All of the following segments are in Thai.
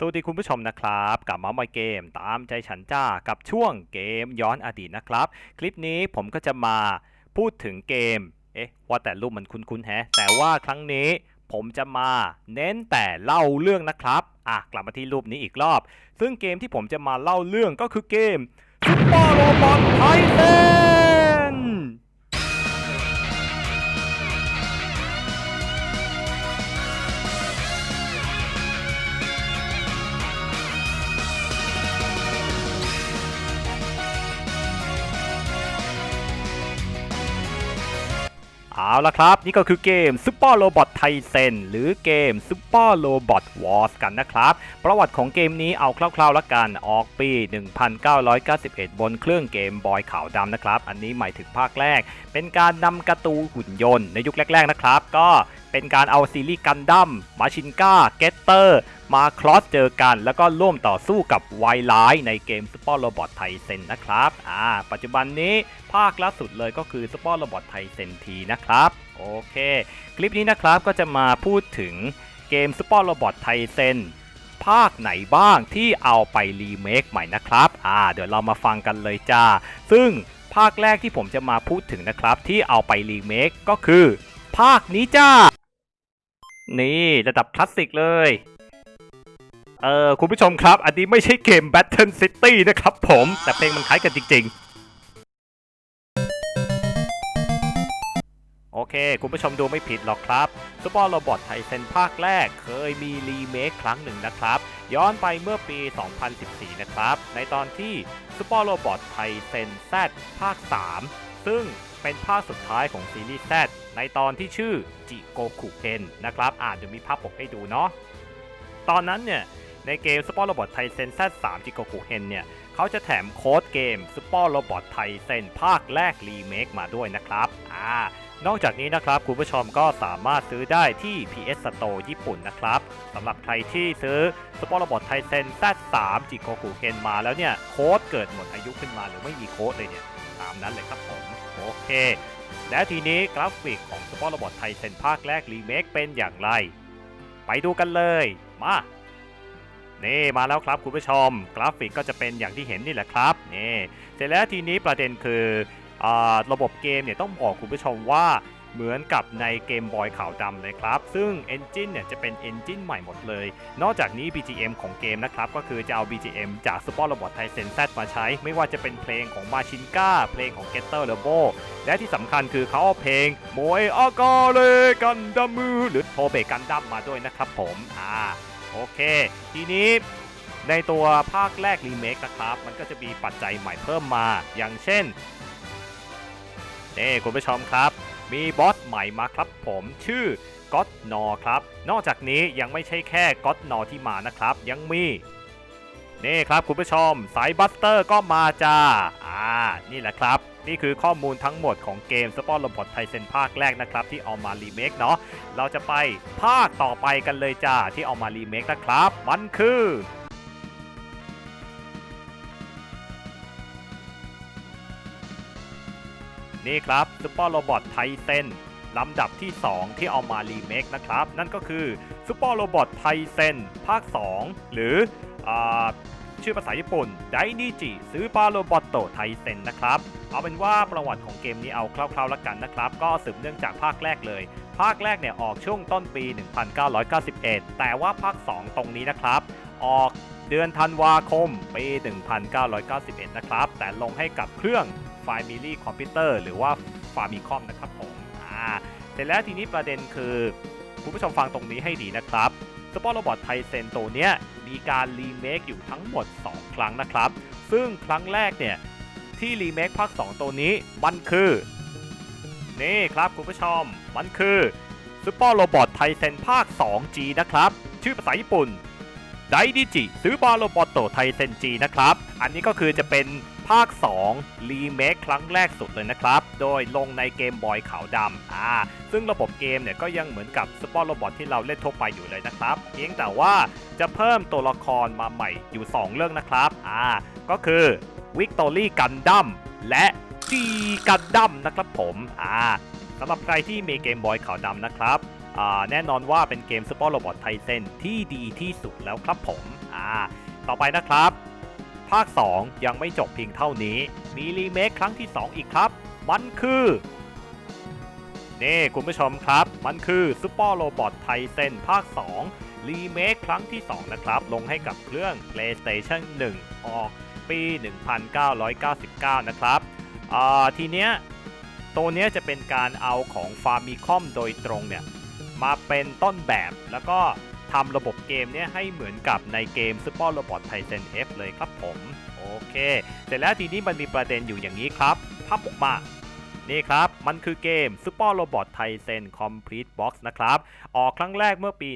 สวัสดีคุณผู้ชมนะครับกลับมาใหม่เกมตามใจฉันจ้ากับช่วงเกมย้อนอดีตนะครับ คลิปนี้ผมก็จะมาพูดถึงเกม เอ๊ะว่าแต่รูปมันคุ้นๆแฮะ แต่ว่าครั้งนี้ผมจะมาเน้นแต่เล่าเรื่องนะครับ อะกลับมาที่รูปนี้อีกรอบ ซึ่งเกมที่ผมจะมาเล่าเรื่องก็คือเกม Super Robot Tyson เอาละครับ นี่ก็คือเกม Super Robot Tyson หรือเกม Super Robot Wars กันนะครับ ประวัติของเกมนี้เอาคร่าวๆละกัน ออกปี 1991 บนเครื่องเกมบอยขาวดำนะครับ อันนี้หมายถึงภาคแรก เป็นการนำการ์ตูนหุ่นยนต์ในยุคแรกๆนะครับ ก็เป็นการเอาซีรีส์กันดั้มมาชินก้าเกตเตอร์มาคลอสเจอกัน แล้วก็ร่วมต่อสู้กับไวไลท์ในเกม Super Robot Tyson นะครับอ่าปัจจุบันนี้ภาคล่าสุดเลยก็คือ Super Robot Tyson T นะครับโอเค คลิปนี้นะครับก็จะมาพูดถึงเกม Super Robot Tyson ภาคไหนบ้างที่เอาไปรีเมคใหม่นะครับอ่าเดี๋ยวเรามาฟังกันเลยจ้า ซึ่งภาคแรกที่ผมจะมาพูดถึงนะครับ ที่เอาไปรีเมคก็คือ ภาคนี้จ้า นี่ระดับคลาสสิกเลย เออคุณผู้ชมครับ อันนี้ไม่ใช่เกม Battle City นะครับผม แต่เพลงมันคล้ายกันจริง ๆ โอเค คุณผู้ชมดูไม่ผิดหรอกครับ Super Robot Tyson ภาคแรกเคยมีรีเมคครั้งหนึ่งนะครับ ย้อนไปเมื่อปี 2014 นะครับ ในตอนที่ Super Robot Tyson Z ภาค 3 ซึ่ง เป็นภาคสุดท้ายของซีรีส์ Z ในตอนที่ชื่อจิโกคุเ e นนะครับอานเดี๋ยวมีภาพปกให้ดูเนาะตอนนั้นเนี่ยในเกม Super Robot Tyson Z3 จิโกคุเ e นเนี่ยเขาจะแถมโค้ดเกม Super Robot Tyson ภาคแรกรีเมคมาด้วยนะครับอ่านอกจากนี้นะครับคุณผู้ชมก็สามารถซื้อได้ที่ PS Store ญี่ปุ่นนะครับสำหรับใครที่ซื้อ Super Robot Tyson Z3 จิโกคุเ e นมาแล้วเนี่ยโค้ดเกิดหมดอายุขึ้นมาหรือไม่มีโค้ดเลยเนี่ยตามนั้นเลยครับผม โอเค และทีนี้กราฟิกของ Super Robot Tyson ภาคแรกรีเมคเป็นอย่างไร ไปดูกันเลย มา นี่มาแล้วครับคุณผู้ชม กราฟิกก็จะเป็นอย่างที่เห็นนี่แหละครับ นี่ เสร็จแล้วทีนี้ประเด็นคืออระบบเกมเนี่ยต้องบอกคุณผู้ชมว่า เหมือนกับในเกมบอยขาวดำเลยครับ ซึ่ง Engine เนี่ยจะเป็น Engine ใหม่หมดเลย นอกจากนี้ BGM ของเกมนะครับ ก็คือจะเอา BGM จาก Super Robot Tyson Z มาใช้ ไม่ว่าจะเป็นเพลงของมาชินก้าเพลงของ Getter l e v o และที่สำคัญคือเขาเอาเพลงโมเออากาเลกันดัมมือหรือโทเบกันดัมมาด้วยนะครับผมอ่าโอเค ทีนี้ในตัวภาคแรกรีเมคนะครับ มันก็จะมีปัจจัยใหม่เพิ่มมา อย่างเช่นนี่คุณผู้ชมครับ มีบอสใหม่มาครับผมชื่อก็อตนอครับนอกจากนี้ยังไม่ใช่แค่ก็อตนอที่มานะครับ ยังมีนี่ครับคุณผู้ชมสายบัสเตอร์ก็มาจ้าอ่านี่แหละครับ นี่คือข้อมูลทั้งหมดของเกม Super Robot Tyson ภาคแรกนะครับ ที่เอามารีเมคเนาะเราจะไปภาคต่อไปกันเลยจ้าที่เอามารีเมคนะครับ มันคือ นี่ครับ Super Robot Tyson ลำดับที่ 2 ที่เอามารีเมคนะครับ นั่นก็คือ Super Robot Tyson ภาค 2 หรืออชื่อภาษาญี่ปุ่นไดนิจิซื้อปาโรบอตโตไทเซนนะครับ เอาเป็นว่าประวัติของเกมนี้เอาคร่าวๆแล้วกันนะครับ ก็สืบเนื่องจากภาคแรกเลย ภาคแรกเนี่ยออกช่วงต้นปี 1991 แต่ว่าภาค 2 ตรงนี้นะครับ ออกเดือนธันวาคมปี 1991 นะครับ แต่ลงให้กับเครื่อง Family Computer หรือว่า Famicom นะครับผมอ่าเสร็จแล้วทีนี้ประเด็นคือคุณผู้ชมฟังตรงนี้ให้ดีนะครับ Super Robot Tyson ตัวเนี้ยมีการรีเมคอยู่ทั้งหมด 2 ครั้งนะครับ ซึ่งครั้งแรกเนี่ย ที่รีเมคภาค 2 ตัวนี้มันคือ นี่ครับคุณผู้ชม มันคือ Super Robot Tyson ภาค 2G นะครับ ชื่อภาษาญี่ปุ่นไดดิจิซื้อบาโรบอตโตไทเซนจีนะครับ อันนี้ก็คือจะเป็น ภาค 2 รีเมคครั้งแรกสุดเลยนะครับ โดยลงในเกมบอยขาวดำอ่าซึ่งระบบเกมเนี่ยก็ยังเหมือนกับสปอร์โรบอทที่เราเล่นทั่วไปอยู่เลยนะครับ เพียงแต่ว่าจะเพิ่มตัวละครมาใหม่อยู่ 2 เรื่องนะครับอ่าก็คือวิกตอรี่กันดั้มและจีกันดั้มนะครับผมอ่าสำหรับใครที่มีเกมบอยขาวดำนะครับอ่าแน่นอนว่าเป็นเกม Super Robot Tyson ที่ดีที่สุดแล้วครับผม อ่า ต่อไปนะครับ ภาค 2 ยังไม่จบเพียงเท่านี้ มีรีเมคครั้งที่ 2 อีกครับ มันคือ นี่คุณผู้ชมครับ มันคือ Super Robot t y s o n ภาค 2 รีเมคครั้งที่ 2 นะครับ ลงให้กับเครื่อง PlayStation 1 ออกปี 1999 นะครับอ่าทีเนี้ยตัวเนี้ยจะเป็นการเอาของ Famicom โดยตรงเนี่ย มาเป็นต้นแบบแล้วก็ ทำระบบเกมเนี่ยให้เหมือนกับในเกม Super Robot Tyson F เลยครับผม โอเค เสร็จแล้วทีนี้มันมีประเด็นอยู่อย่างนี้ครับภาพออกมานี่ครับ มันคือเกม Super Robot Tyson Complete Box นะครับ ออกครั้งแรกเมื่อปี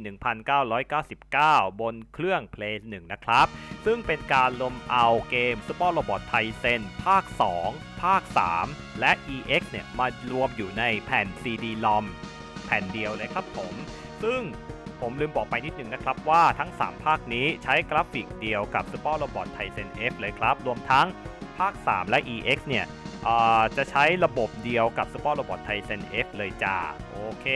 1999 บนเครื่อง Play 1 นะครับ ซึ่งเป็นการรวมเอาเกม Super Robot Tyson ภาค 2 ภาค 3 และ EX เนี่ย มารวมอยู่ในแผ่น CD-ROM แผ่นเดียวเลยครับผม ซึ่ง ผมลืมบอกไปนิดนึงนะครับว่าทั้ง 3 ภาคนี้ใช้กราฟิกเดียวกับ Super Robot Tyson F เลยครับ รวมทั้งภาค 3 และ EX เนี่ยจะใช้ระบบเดียวกับ Super Robot Tyson F เลยจ้า โอเค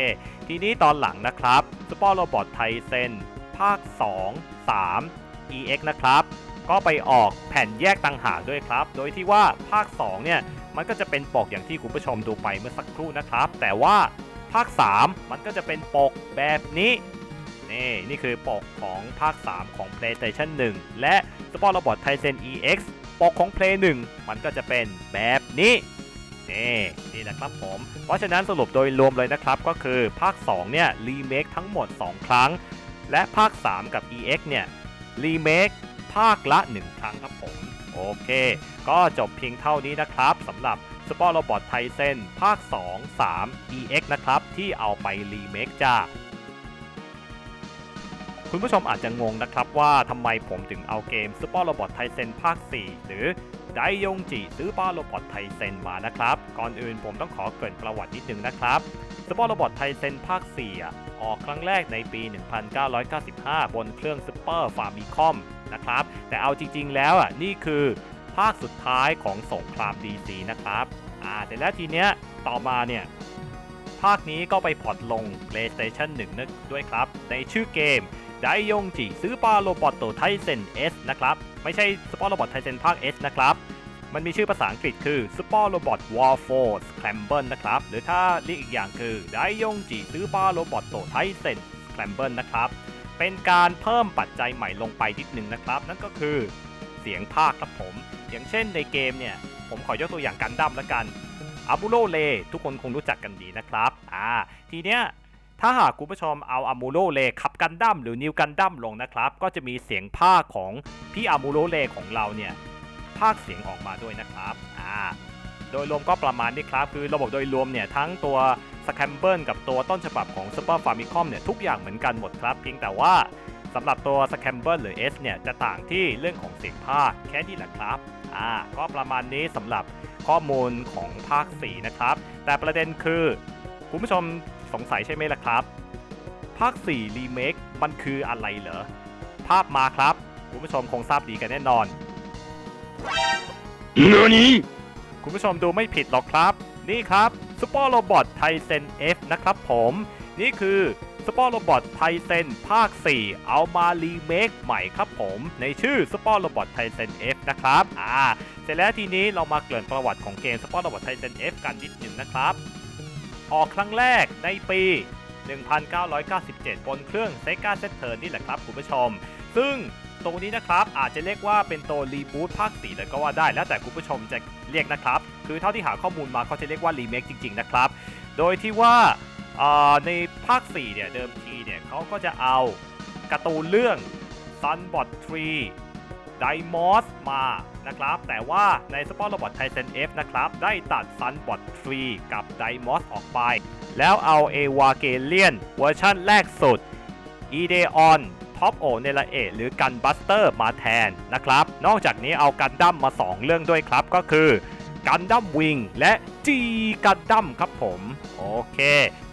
ทีนี้ตอนหลังนะครับ Super Robot Tyson ภาค 2 3 EX นะครับ ก็ไปออกแผ่นแยกต่างหากด้วยครับ โดยที่ว่าภาค 2 เนี่ย มันก็จะเป็นปกอย่างที่คุณผู้ชมดูไปเมื่อสักครู่นะครับ แต่ว่าภาค 3 มันก็จะเป็นปกแบบนี้ นี่นี่คือปกของภาค 3 ของ PlayStation 1 และ Sport Robot Tyson EX ปกของ Play 1 มันก็จะเป็นแบบนี้นี่นี่แหละครับผม เพราะฉะนั้นสรุปโดยรวมเลยนะครับก็คือภาค 2 เนี่ยรีเมคทั้งหมด 2 ครั้ง และภาค 3 กับ EX เนี่ยรีเมคภาคละ 1 ครั้งครับผม โอเค ก็จบเพียงเท่านี้นะครับสำหรับ Sport Robot Tyson ภาค 2 3 EX นะครับ ที่เอาไปรีเมคจ้า คุณผู้ชมอาจจะงงนะครับว่าทำไมผมถึงเอาเกม Super Robot Tyson ภาค 4 หรือไดยงจิซื้อป้าโรบอทไทเซนมานะครับ ก่อนอื่นผมต้องขอเกริ่นประวัตินิดนึงนะครับ Super Robot Tyson ภาค 4 ออกครั้งแรกในปี 1995 บนเครื่อง Super Famicom นะครับ แต่เอาจริง ๆ แล้วอะนี่คือภาคสุดท้ายของสงคราม DC นะครับ อ่าแต่แล้วทีเนี้ยต่อมาเนี่ย ภาคนี้ก็ไปพอร์ตลง PlayStation 1นึกด้วยครับ ในชื่อเกม ไดยงจิซื้อปลาโรบอทโตไทเซน S นะครับ ไม่ใช่ Super Robot Tyson ภาค S นะครับ มันมีชื่อภาษาอังกฤษคือ Super Robot War Force Scramble นะครับ หรือถ้าเรียกอีกอย่างคือไดยงจิซื้อปลาโรบอทโตไทเซน Scramble นะครับเป็นการเพิ่มปัจจัยใหม่ลงไปนิดนึงนะครับ นั่นก็คือเสียงภาคครับผม อย่างเช่นในเกมเนี่ย ผมขอยกตัวอย่างกันดั้มละกันอาบูโรเลทุกคนคงรู้จักกันดีนะครับ อ่า ทีเนี้ย ถ้าหากคุณผู้ชมเอาอามูโรเลขับกันดั้มหรือนิวกันดั้มลงนะครับ ก็จะมีเสียงภาคของพี่อามูโรเลของเราเนี่ยภาคเสียงออกมาด้วยนะครับอ่าโดยรวมก็ประมาณนี้ครับ คือระบบโดยรวมเนี่ยทั้งตัวสแคมเบิลกับตัวต้นฉบับของ Super Famicom เนี่ยทุกอย่างเหมือนกันหมดครับ เพียงแต่ว่าสำหรับตัวสแคมเบิลหรือ S เนี่ยจะต่างที่เรื่องของเสียงภาคแค่นี้แหละครับอ่าก็ประมาณนี้สำหรับข้อมูลของภาค 4 นะครับ แต่ประเด็นคือคุณผู้ชม สงสัยใช่ไหมล่ะครับ ภาค 4 รีเมค มันคืออะไรเหรอ ภาพมาครับ คุณผู้ชมคงทราบดีกันแน่นอน何คุณผู้ชมดูไม่ผิดหรอกครับ นี่ครับ Super Robot Tyson F นะครับผม นี่คือ Super Robot Tyson ภาค 4 เอามารีเมคใหม่ครับผม ในชื่อ Super Robot Tyson F นะครับ อ่า เสร็จแล้วทีนี้เรามาเกริ่นประวัติของเกม Super Robot Tyson F กันนิดหนึ่งนะครับ ออกครั้งแรกในปี 1997 บนเครื่อง Sega Saturn นี่แหละครับคุณผู้ชม ซึ่งตรงนี้นะครับอาจจะเรียกว่าเป็นตัวรีบูตภาค4เลยก็ว่าได้ แล้วแต่คุณผู้ชมจะเรียกนะครับ คือเท่าที่หาข้อมูลมาเขาจะเรียกว่ารีเมคจริง ๆ นะครับ โดยที่ว่าในภาค 4 เนี่ยเดิมทีเนี่ยเขาก็จะเอาการ์ตูนเรื่อง Sunbot Tree Dimos มา นะครับ แต่ว่าใน Sport Robot Tyson F นะครับ ได้ตัด Sunbot Tree กับ Dimos ออกไป แล้วเอาเอวาเกเลียนเวอร์ชั่นแรกสุดอีเดออนท็อปโอเนลเอหรือกันบัสเตอร์มาแทนนะครับ นอกจากนี้เอากันดั้มมา 2 เรื่องด้วยครับก็คือกันดั้มวิงและจีกันดั้มครับผม โอเค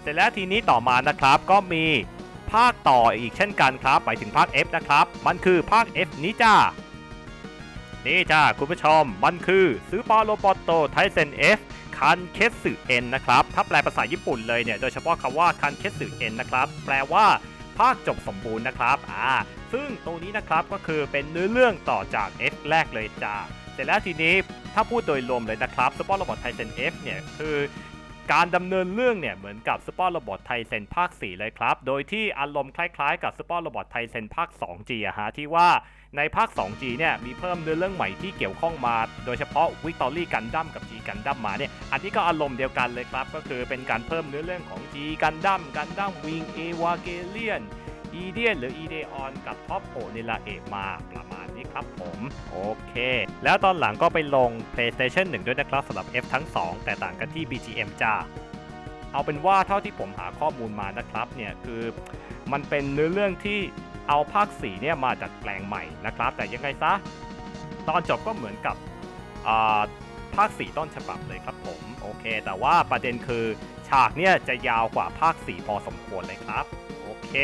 เสร็จแล้วทีนี้ต่อมานะครับก็มีภาคต่ออีกเช่นกันครับ ไปถึงภาค F นะครับ มันคือภาค F นี้จ้า นี่จ้าคุณผู้ชม มันคือซื้อปอโรบอตโตไทเซนเอฟคันเคสึเอ็นนะครับ ถ้าแปลภาษาญี่ปุ่นเลยเนี่ย โดยเฉพาะคำว่าคันเคสึเอ็นนะครับ แปลว่าภาคจบสมบูรณ์นะครับ อ่า ซึ่งตัวนี้นะครับก็คือเป็นเนื้อเรื่องต่อจาก F แรกเลยจ้าเสร็จแล้วทีนี้ถ้าพูดโดยรวมเลยนะครับ Super Robot Tyson F เนี่ย คือ การดำเนินเรื่องเนี่ยเหมือนกับ Super Robot Tyson ภาค 4 เลยครับ โดยที่อารมณ์คล้ายๆ กับ Super Robot Tyson ภาค 2G อะฮะที่ว่าในภาค 2G เนี่ยมีเพิ่มเนื้อเรื่องใหม่ที่เกี่ยวข้องมา โดยเฉพาะวิกตอรี่กันดั้มกับ G กันดั้มมาเนี่ยอันนี้ก็อารมณ์เดียวกันเลยครับ ก็คือเป็นการเพิ่มเนื้อเรื่องของ G ีกันดั้มกันดั้มวิงเอวาเกเลียน อีเดียนหรืออีเดออนกับท็อปโอเนลาเอกมาประมาณนี้ครับผม โอเค แล้วตอนหลังก็ไปลง PlayStation 1 ด้วยนะครับสำหรับ F ทั้ง 2 แต่ต่างกันที่ BGM จ้าเอาเป็นว่าเท่าที่ผมหาข้อมูลมานะครับเนี่ยคือมันเป็นเนื้อเรื่องที่เอาภาค4เนี่ยมาจัดแปลงใหม่นะครับ แต่ยังไงซะ ตอนจบก็เหมือนกับอ่าภาค 4 ต้นฉบับเลยครับผม โอเค แต่ว่าประเด็นคือฉากเนี่ยจะยาวกว่าภาค 4 พอสมควรเลยครับ เค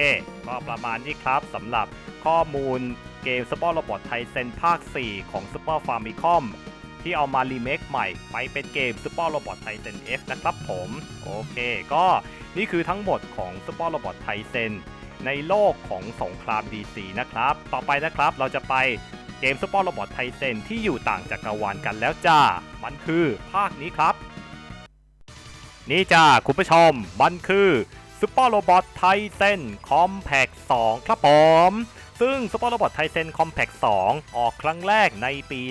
ก็ประมาณนี้ครับสำหรับข้อมูลเกม Super Robot Tyson ภาค 4 ของ Super Famicom ที่เอามารีเมคใหม่ ไปเป็นเกม Super Robot Tyson F นะครับผม โอเค ก็นี่คือทั้งหมดของ Super Robot Tyson ในโลกของสงคราม DC นะครับ ต่อไปนะครับเราจะไปเกม Super Robot Tyson ที่อยู่ต่างจักรวาลกันแล้วจ้า มันคือภาคนี้ครับ นี่จ้าคุณผู้ชม มันคือ Super Robot Tyson Compact 2ครับผมซึ่ง Super Robot Tyson Compact 2ออกครั้งแรกในปี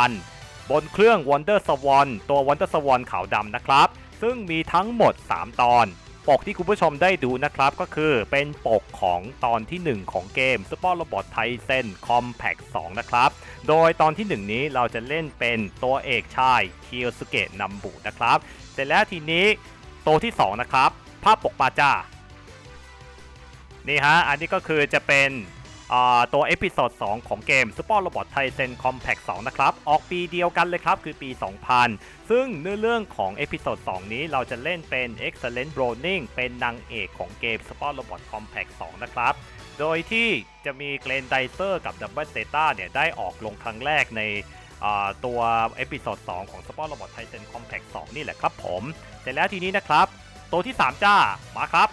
2000 บนเครื่อง Wonder Swan ตัว Wonder Swan ขาวดำนะครับ ซึ่งมีทั้งหมด 3 ตอน ปกที่คุณผู้ชมได้ดูนะครับ ก็คือเป็นปกของตอนที่ 1 ของเกม Super Robot Tyson Compact 2 นะครับ โดยตอนที่ 1 นี้เราจะเล่นเป็นตัวเอกชายคิโอสุเกะนัมบุนะครับ เสร็จแล้วทีนี้ตัวที่ 2 นะครับ ภาพปกปาจ้านี่ฮะ อันนี้ก็คือจะเป็นตัวเอพิโซด2ของเกม Super Robot Tyson Compact 2 นะครับ ออกปีเดียวกันเลยครับ คือปี 2000 ซึ่งเนื้อเรื่องของเอพิโซด2 นี้เราจะเล่นเป็น Excellent Browning เป็นนางเอกของเกม Super Robot Compact 2 นะครับ โดยที่จะมีเกรนไดเซอร์กับดับเบิลเซต้าเนี่ย ได้ออกลงครั้งแรกในตัวเอพิโซด2ของ Super Robot Tyson Compact 2 นี่แหละครับผม เสร็จแล้วทีนี้นะครับ ตัวที่ 3 จ้า มาครับ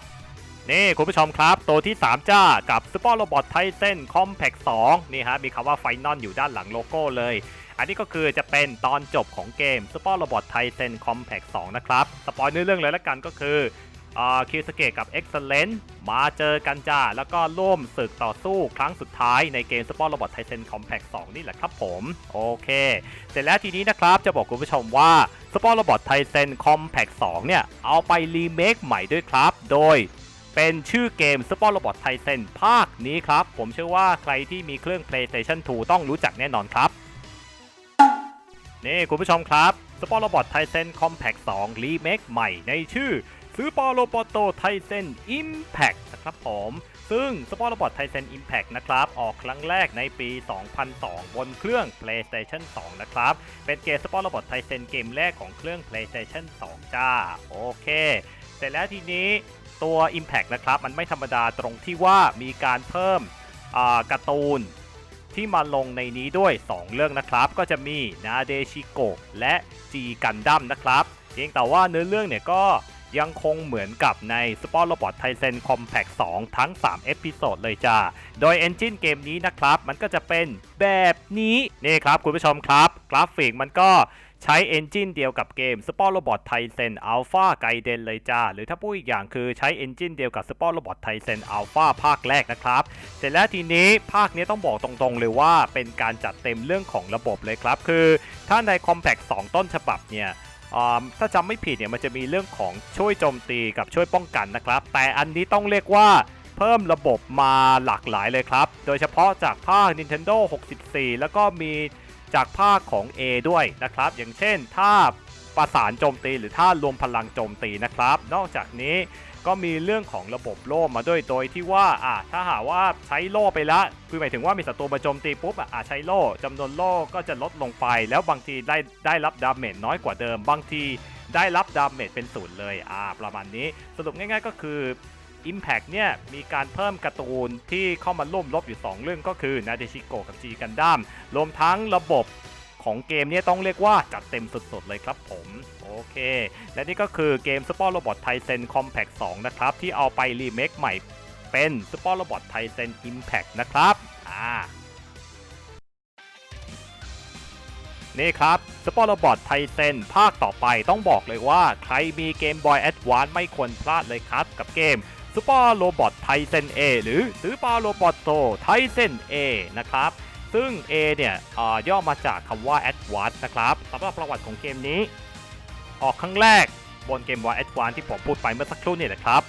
นี่คุณผู้ชมครับ ตัวที่ 3 จ้า กับ Super Robot Tyson Compact 2นี่ฮะ มีคำว่า Final อยู่ด้านหลังโลโก้เลย อันนี้ก็คือจะเป็นตอนจบของเกม Super Robot Tyson Compact 2นะครับ สปอยเนื้อเรื่องเลยละกันก็คือ คิวสเกะกับ Excellent มาเจอกันจ้า แล้วก็ร่วมศึกต่อสู้ครั้งสุดท้ายในเกม Super Robot Tyson Compact 2 นี่แหละครับผม โอเค เสร็จแล้วทีนี้นะครับ จะบอกคุณผู้ชมว่า Super Robot Tyson Compact 2 เนี่ย เอาไปรีเมคใหม่ด้วยครับ โดยเป็นชื่อเกม Super Robot Tyson ภาคนี้ครับ ผมเชื่อว่าใครที่มีเครื่อง PlayStation 2 ต้องรู้จักแน่นอนครับ นี่คุณผู้ชมครับ Super Robot Tyson Compact 2รีเมคใหม่ในชื่อ Super Robot Tyson Impact นะครับผม ซึ่ง Super Robot Tyson Impact นะครับ ออกครั้งแรกในปี 2002 บนเครื่อง PlayStation 2 นะครับ เป็นเกม Super Robot Tyson เกมแรกของเครื่อง PlayStation 2 จ้า โอเค เสร็จแล้วทีนี้ตัว Impact นะครับ มันไม่ธรรมดาตรงที่ว่ามีการเพิ่มการ์ตูนที่มาลงในนี้ด้วย 2 เรื่องนะครับ ก็จะมีนาเดชิโกะและจีกันดั้มนะครับเพียงแต่ว่าเนื้อเรื่องเนี่ยก็ ยังคงเหมือนกับใน Super Robot Tyson Compact 2 ทั้ง 3 เอพิโซดเลยจ้า โดย Engine เกมนี้นะครับ มันก็จะเป็นแบบนี้ นี่ครับคุณผู้ชมครับ กราฟิกมันก็ใช้ Engine เดียวกับเกม Super Robot Tyson Alpha Gaiden เลยจ้า หรือถ้าพูดอีกอย่างคือใช้ Engine เดียวกับ Super Robot Tyson Alpha ภาคแรกนะครับ เสร็จแล้วทีนี้ภาคนี้ต้องบอกตรงๆ เลยว่าเป็นการจัดเต็มเรื่องของระบบเลยครับ คือถ้าใน Compact 2 ต้นฉบับเนี่ย ถ้าจำไม่ผิดเนี่ยมันจะมีเรื่องของช่วยโจมตีกับช่วยป้องกันนะครับ แต่อันนี้ต้องเรียกว่าเพิ่มระบบมาหลากหลายเลยครับ โดยเฉพาะจากภาค Nintendo 64 แล้วก็มีจากภาคของ A ด้วยนะครับ อย่างเช่นถ้าประสานโจมตีหรือถ้ารวมพลังโจมตีนะครับ นอกจากนี้ ก็มีเรื่องของระบบโล่มาด้วยโดยที่ว่าอะถ้าหากว่าใช้โล่ไปละคือหมายถึงว่ามีศัตรูมาโจมตีปุ๊บอะใช้โล่จำนวนโล่ก็จะลดลงไป แล้วบางทีได้ได้รับดาเมจน้อยกว่าเดิม บางทีได้รับดาเมจเป็นศูนย์เลยอ่าประมาณนี้สรุปง่าย ๆ ก็คือ Impact เนี่ยมีการเพิ่มการ์ตูนที่เข้ามาร่วมรบอยู่ 2 เรื่องก็คือนาเดชิโกกับจีกันดั้มรวมทั้งระบบ ของเกมเนี่ยต้องเรียกว่าจัดเต็มสุดๆเลยครับผมโอเค และนี่ก็คือเกม Super Robot Tyson Compact 2 นะครับ ที่เอาไปรีเมคใหม่เป็น Super Robot Tyson Impact นะครับอ่านี่ครับ Super Robot Tyson ภาคต่อไปต้องบอกเลยว่า ใครมี Game Boy Advance ไม่ควรพลาดเลยครับ กับเกม Super Robot Tyson A หรือ Super Robot Tyson A นะครับ ซึ่ง A เนี่ยย่อมาจากคำว่า Advance นะครับสำหรับประวัติของเกมนี้ ออกครั้งแรกบนเกม Boy Advance ที่ผมพูดไปเมื่อสักครู่นี่นะครับ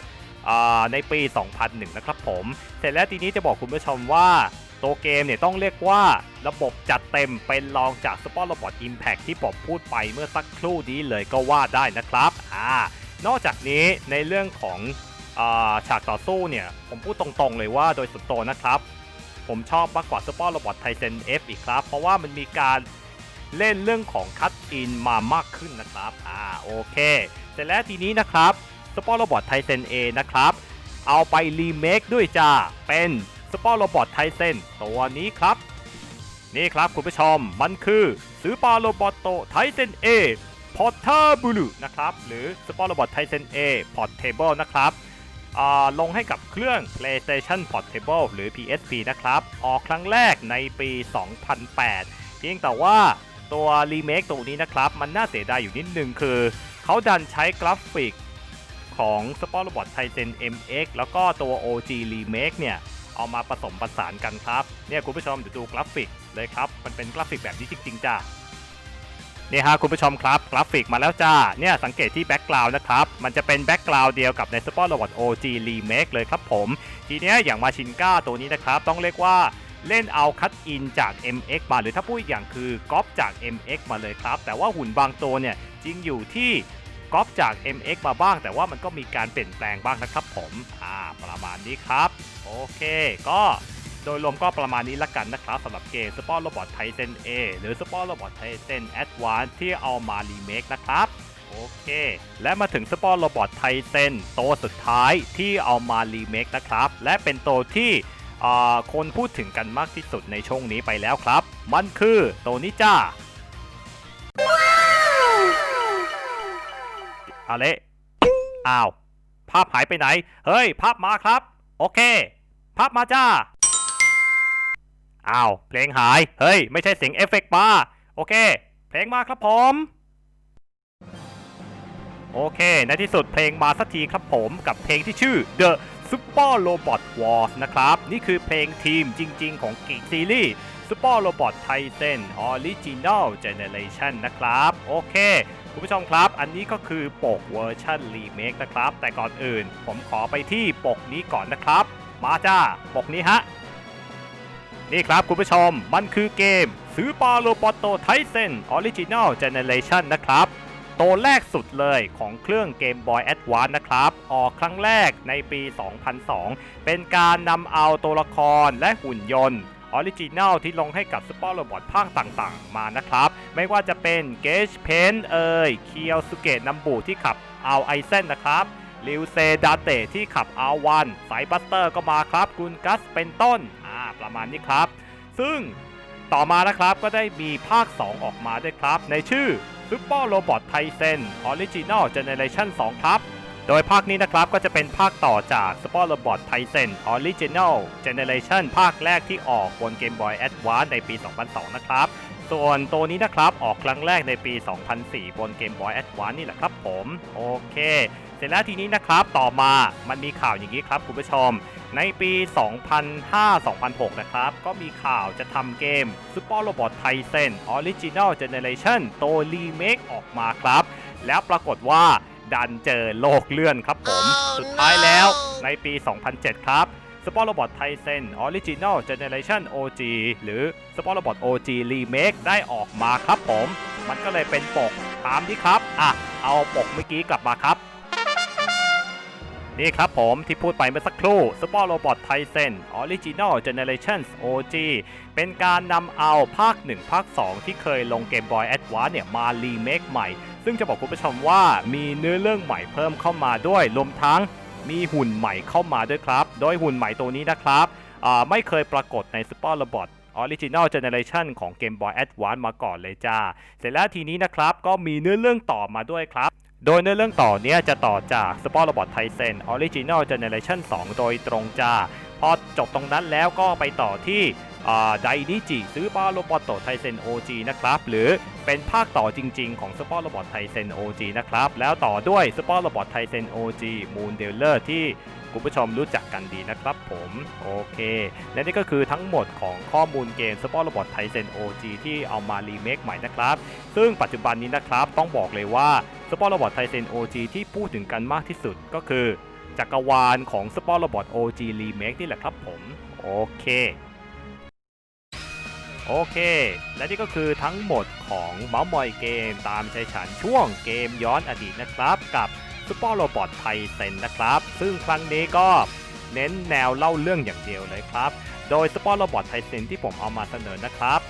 ในปี 2001 นะครับผม เสร็จแล้วทีนี้จะบอกคุณผู้ชมว่าตัวเกมเนี่ยต้องเรียกว่าระบบจัดเต็มเป็นรองจาก Super Robot Impact ที่ผมพูดไปเมื่อสักครู่นี้เลยก็ว่าได้นะครับอ่านอกจากนี้ในเรื่องของอาฉากต่อสู้เนี่ย ผมพูดตรงๆเลยว่าโดยสุดโตนะครับ ผมชอบมากกว่า Super Robot Tyson F อีกครับ เพราะว่ามันมีการเล่นเรื่องของคั t อินมามากขึ้นนะครับ อ่าโอเค เสร็จแล้วทีนี้นะครับ Super Robot Tyson A นะครับ เอาไปรีเมคด้วยจ้า เป็น Super Robot Tyson ตัวนี้ครับ นี่ครับคุณผู้ชม มันคือ Super Robot Tyson A Portable นะครับ หรือ Super Robot Tyson A Portable นะครับ ลงให้กับเครื่อง PlayStation Portable หรือ PSP นะครับ ออกครั้งแรกในปี 2008 เพียงแต่ว่าตัวรีเมคตัวนี้นะครับ มันน่าเสียดายอยู่นิดนึงคือ เขาดันใช้กราฟิกของ Sport Robot Titan MX แล้วก็ตัว OG Remake เนี่ย เอามาผสมผสานกันครับ เนี่ยคุณผู้ชมเดี๋ยวดูกราฟิกเลยครับ มันเป็นกราฟิกแบบนี้จริง ๆจ้า นี่ฮะคุณผู้ชมครับกราฟิกมาแล้วจ้าเนี่ยสังเกตที่แบ็กกราวน์นะครับมันจะเป็นแบ็กกราวน์เดียวกับใน Sport Robot OG Remake เลยครับผม ทีเนี้ยอย่างมาชินก้าตัวนี้นะครับต้องเรียกว่าเล่นเอาคัตอินจาก MX มาหรือถ้าพูดอีกอย่างคือก๊อปจาก MX มาเลยครับ แต่ว่าหุ่นบางตัวเนี่ยจริงอยู่ที่ก๊อปจาก MX มาบ้าง แต่ว่ามันก็มีการเปลี่ยนแปลงบ้างนะครับผมอ่าประมาณนี้ครับ โอเค ก็ โดยรวมก็ประมาณนี้ละกันนะครับสำหรับเกม Sport Robot Titan A หรือ Sport Robot Titan Advance ที่เอามารีเมคนะครับโอเค และมาถึง Sport Robot Titan ตัวสุดท้ายที่เอามารีเมคนะครับ และเป็นตัวที่คนพูดถึงกันมากที่สุดในช่วงนี้ไปแล้วครับ มันคือตัวนี้จ้าอะไรอ้าว ภาพหายไปไหน เฮ้ย ภาพมาครับ โอเค ภาพมาจ้า อ้าว เพลงหาย เฮ้ย ไม่ใช่เสียงเอฟเฟกต์มาโอเค เพลงมาครับผม โอเค ในที่สุดเพลงมาสักทีครับผมกับเพลงที่ชื่อ The Super Robot Wars นะครับ นี่คือเพลงทีมจริง ๆ ของกิกซีรีส์ Super Robot Titan Original Generation นะครับ โอเค คุณผู้ชมครับ อันนี้ก็คือปกเวอร์ชันรีเมคนะครับ แต่ก่อนอื่น ผมขอไปที่ปกนี้ก่อนนะครับ มาจ้า ปกนี้ฮะ นี่ครับคุณผู้ชม มันคือเกม Super Robot Tyson Original Generation นนะครับตัวแรกสุดเลยของเครื่อง Game Boy Advance นะครับ ออกครั้งแรกในปี 2002 เป็นการนำเอาตัวละครและหุ่นยนต์ออริจินัลที่ลงให้กับ Super Robot ภาคต่างๆ มานะครับ ไม่ว่าจะเป็นเกจเพนเอ่ยเคียวสุเกะนัมบูที่ขับเอาไอเซนนะครับลิวเซดาเตที่ขับอาวันสายบัตเตอร์ก็มาครับกุนกัสเป็นต้น ประมาณนี้ครับ ซึ่งต่อมานะครับก็ได้มีภาค 2 ออกมาด้วยครับ ในชื่อ Super Robot Tyson Original Generation 2 ครับ โดยภาคนี้นะครับก็จะเป็นภาคต่อจาก Super Robot Tyson Original Generation ภาคแรกที่ออกบน Game Boy Advance ในปี 2002 นะครับ ส่วนตัวนี้นะครับออกครั้งแรกในปี 2004 บน Game Boy Advance นี่แหละครับผม โอเคเสร็จแล้วทีนี้นะครับต่อมามันมีข่าวอย่างนี้ครับคุณผู้ชม ในปี 2005-2006 นะครับ ก็มีข่าวจะทำเกม Super Robot Tyson Original Generation ตัวรีเมคออกมาครับ แล้วปรากฏว่าดันเจอโลกเลื่อนครับผม สุดท้ายแล้วในปี 2007 ครับ Super Robot Tyson Original Generation OG หรือ Super Robot OG Remake ได้ออกมาครับผม มันก็เลยเป็นปกตามนี้ครับ อะ เอาปกเมื่อกี้กลับมาครับ นี่ครับผมที่พูดไปเมื่อสักครู่ Super Robot Tyson Original Generations OG เป็นการนำเอาภาค 1 ภาค 2 ที่เคยลงเกม Boy Advance เนี่ยมารีเมคใหม่ ซึ่งจะบอกคุณผู้ชมว่ามีเนื้อเรื่องใหม่เพิ่มเข้ามาด้วยรวมทั้งมีหุ่นใหม่เข้ามาด้วยครับ โดยหุ่นใหม่ตัวนี้นะครับไม่เคยปรากฏใน Super Robot Original Generation ของ Game Boy Advance มาก่อนเลยจ้า เสร็จแล้วทีนี้นะครับ ก็มีเนื้อเรื่องต่อมาด้วยครับ โดยในเรื่องต่อเนี้ยจะต่อจาก Sport Robot Tyson Original Generation 2 โดยตรงจ้า พอจบตรงนั้นแล้วก็ไปต่อที่ ไดนิจิซื้อปาโรบอตโตไทเซน OG นะครับ หรือเป็นภาคต่อจริง ๆ ของ Sport Robot Tyson OG นะครับ แล้วต่อด้วย Sport Robot Tyson OG Moon Dealer ที่คุณผู้ชมรู้จักกันดีนะครับผม โอเค และนี่ก็คือทั้งหมดของข้อมูลเกม Sport Robot Tyson OG ที่เอามารีเมคใหม่นะครับ ซึ่งปัจจุบันนี้นะครับต้องบอกเลยว่า Sport Robot Tyson OG ที่พูดถึงกันมากที่สุดก็คือ จักรวาลของ Sport Robot OG Remake นี่แหละครับผม โอเค โอเค และนี่ก็คือทั้งหมดของเมาส์มอยเกมตามใจฉันช่วงเกมย้อนอดีตนะครับ กับซูเปอร์โรบอทไทเซนะครับ ซึ่งครั้งนี้ก็เน้นแนวเล่าเรื่องอย่างเดียวเลยครับ โดยซูเปอร์โรบอทไทเซนที่ผมเอามาเสนอนะครับ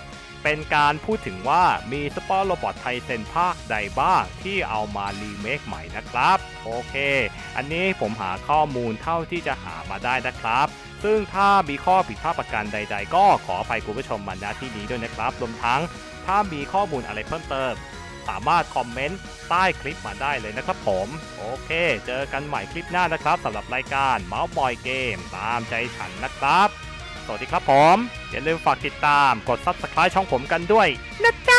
เป็นการพูดถึงว่ามี Sport Robot Tyson ภาคใดบ้างที่เอามารีเมคใหม่นะครับ โอเค อันนี้ผมหาข้อมูลเท่าที่จะหามาได้นะครับ ซึ่งถ้ามีข้อผิดพลาดประการใด ๆ ก็ขออภัยคุณผู้ชมมาณที่นี้ด้วยนะครับ รวมทั้งถ้ามีข้อมูลอะไรเพิ่มเติม สามารถคอมเมนต์ใต้คลิปมาได้เลยนะครับผม โอเค เจอกันใหม่คลิปหน้านะครับสำหรับรายการเมาส์บอยเกมตามใจฉันนะครับ สวัสดีครับผม อย่าลืมฝากติดตามกด Subscribe ช่องผมกันด้วยนะจ๊ะ